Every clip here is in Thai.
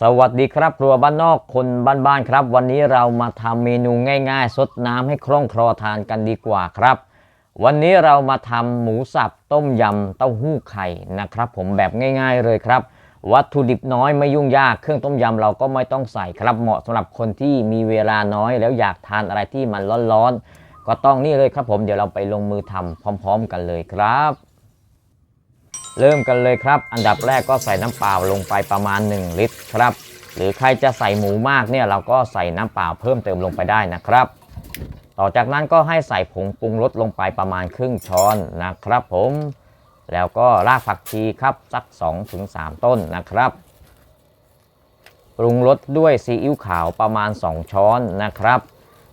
สวัสดีครับครัวบ้านนอกคนบ้านๆครับ วันนี้เรามาทำเมนูง่ายๆสดน้ำให้คล่องคลอทานกันดีกว่าครับ วันนี้เรามาทำหมูสับต้มยำเต้าหู้ไข่นะครับ ผมแบบง่าย ๆเลยครับ วัตถุดิบน้อยไม่ยุ่งยากเครื่องต้มยำเราก็ไม่ต้องใส่ครับเหมาะสำหรับคนที่มีเวลาน้อย แล้วอยากทานอะไรที่มันร้อนๆก็ต้องนี่เลยครับผมเดี๋ยวเราไปลงมือทำพร้อม ๆ กันเลยครับ เริ่มกันเลยครับ อันดับแรกก็ใส่น้ำเปล่าลงไปประมาณ 1 ลิตรครับ หรือใครจะใส่หมูมากเนี่ยเราก็ใส่น้ำเปล่าเพิ่มเติมลงไปได้นะครับ ต่อจากนั้นก็ให้ใส่ผงปรุงรสลงไปประมาณครึ่งช้อนนะครับ ผม แล้วก็รากผักชีครับสัก 2-3 ต้นนะครับ ปรุงรสด้วยซีอิ๊วขาวประมาณ 2 ช้อนนะครับ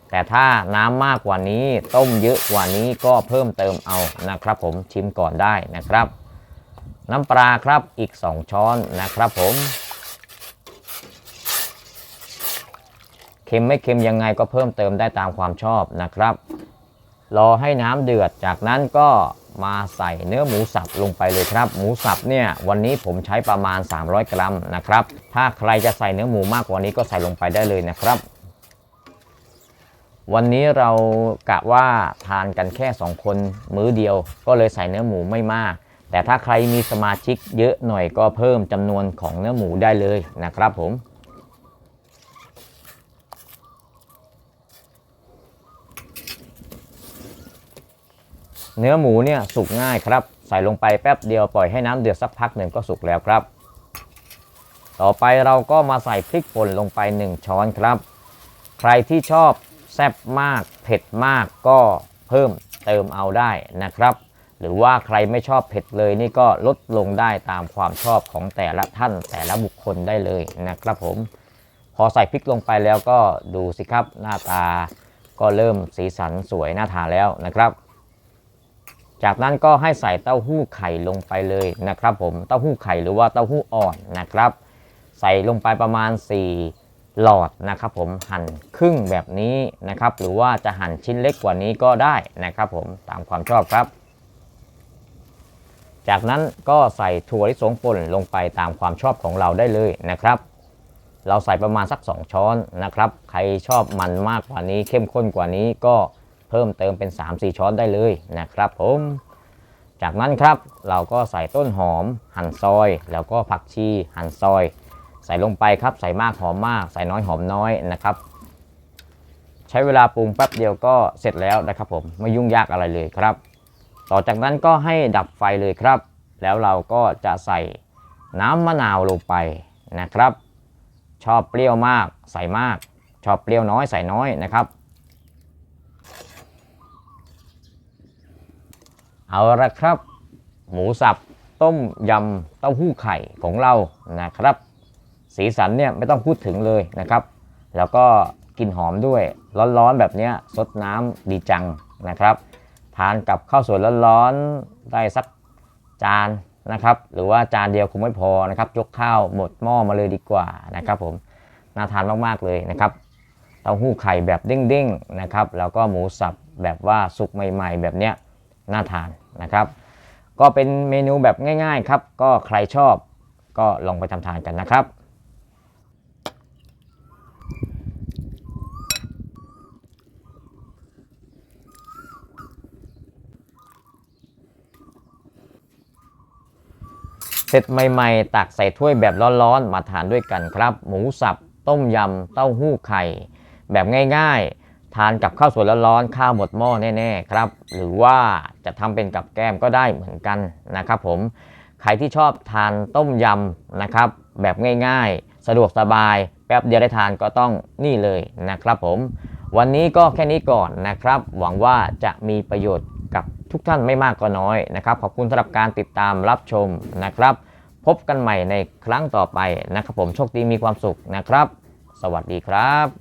แต่ถ้าน้ำมากกว่านี้ต้มเยอะกว่านี้ก็เพิ่มเติมเอานะครับ ผมชิมก่อนได้นะครับ น้ำปลาครับอีก 2 ช้อนนะครับผมเค็มไม่เค็มยังไงก็เพิ่มเติมได้ตามความชอบนะครับ รอให้น้ำเดือดจากนั้นก็มาใส่เนื้อหมูสับลงไปเลยครับ หมูสับเนี่ยวันนี้ผมใช้ประมาณ 300 กรัมนะครับ ถ้าใครจะใส่เนื้อหมูมากกว่านี้ก็ใส่ลงไปได้เลยนะครับ วันนี้เรากะว่าทานกันแค่ 2 คนมื้อเดียว ก็เลยใส่เนื้อหมูไม่มาก แต่ถ้าใครมีสมาชิกเยอะหน่อยก็เพิ่มจำนวนของเนื้อหมูได้เลยนะครับผมเนื้อหมูเนี่ยสุกง่ายครับ ใส่ลงไปแป๊บเดียวปล่อยให้น้ำเดือดสักพักหนึ่งก็สุกแล้วครับ ต่อไปเราก็มาใส่พริกป่นลงไป 1 ช้อนครับ ใครที่ชอบแซ่บมากเผ็ดมากก็เพิ่มเติมเอาได้นะครับ หรือว่าใครไม่ชอบเผ็ดเลยนี่ก็ลดลงได้ตามความชอบของแต่ละท่านแต่ละบุคคลได้เลยนะครับผม พอใส่พริกลงไปแล้วก็ดูสิครับหน้าตาก็เริ่มสีสันสวยน่าทานแล้วนะครับ จากนั้นก็ให้ใส่เต้าหู้ไข่ลงไปเลยนะครับผมเต้าหู้ไข่หรือว่าเต้าหู้อ่อนนะครับ ใส่ลงไปประมาณ 4 หลอดนะครับผมหั่นครึ่งแบบนี้นะครับ หรือว่าจะหั่นชิ้นเล็กกว่านี้ก็ได้นะครับผมตามความชอบครับ จากนั้นก็ใส่ถั่วลิสงป่นลงไปตามความชอบของเราได้เลยนะครับ เราใส่ประมาณสัก 2 ช้อนนะครับ ใครชอบมันมากกว่านี้เข้มข้นกว่านี้ก็เพิ่มเติมเป็น 3-4 ช้อนได้เลยนะครับผม จากนั้นครับเราก็ใส่ต้นหอม หั่นซอย แล้วก็ผักชี หั่นซอย ใส่ลงไปครับใส่มากหอมมาก ใส่น้อยหอมน้อยนะครับ ใช้เวลาปรุงแป๊บเดียวก็เสร็จแล้วนะครับผมไม่ยุ่งยากอะไรเลยครับ ต่อจากนั้นก็ให้ดับไฟเลยครับ แล้วเราก็จะใส่น้ำมะนาวลงไปนะครับ ชอบเปรี้ยวมากใส่มาก ชอบเปรี้ยวน้อยใส่น้อยนะครับ เอาละครับ หมูสับต้มยำเต้าหู้ไข่ของเรานะครับ สีสันเนี่ยไม่ต้องพูดถึงเลยนะครับ แล้วก็กลิ่นหอมด้วยร้อนๆแบบนี้ซดน้ำดีจังนะครับานกับข้าวสวยร้อนๆได้สักจานนะครับ หรือว่าจานเดียวคงไม่พอนะครับ ยกข้าวหมดหม้อมาเลยดีกว่านะครับผมน่าทานมากๆเลยนะครับเต้าหู้ไข่แบบเด้งๆนะครับ แล้วก็หมูสับแบบว่าสุกใหม่ ๆ แบบเนี้ยน่าทานนะครับ ก็เป็นเมนูแบบง่าย ๆ ครับ ก็ใครชอบก็ลองไปทำทานกันนะครับ เสร็จใหม่ๆ ตักใส่ถ้วยแบบร้อนๆ มาทานด้วยกันครับ หมูสับ ต้มยำ เต้าหู้ไข่ แบบง่ายๆ ทานกับข้าวสวยร้อนๆ ข้าวหมดหม้อแน่ๆ ครับ หรือว่าจะทำเป็นกับแก้มก็ได้เหมือนกันนะครับผม ใครที่ชอบทานต้มยำนะครับ แบบง่ายๆ สะดวกสบาย แป๊บเดียวได้ทานก็ต้องนี่เลยนะครับผม วันนี้ก็แค่นี้ก่อนนะครับ หวังว่าจะมีประโยชน์ กับทุกท่านไม่มากก็น้อยนะครับ ขอบคุณสำหรับการติดตามรับชมนะครับ พบกันใหม่ในครั้งต่อไปนะครับผมโชคดีมีความสุขนะครับ สวัสดีครับ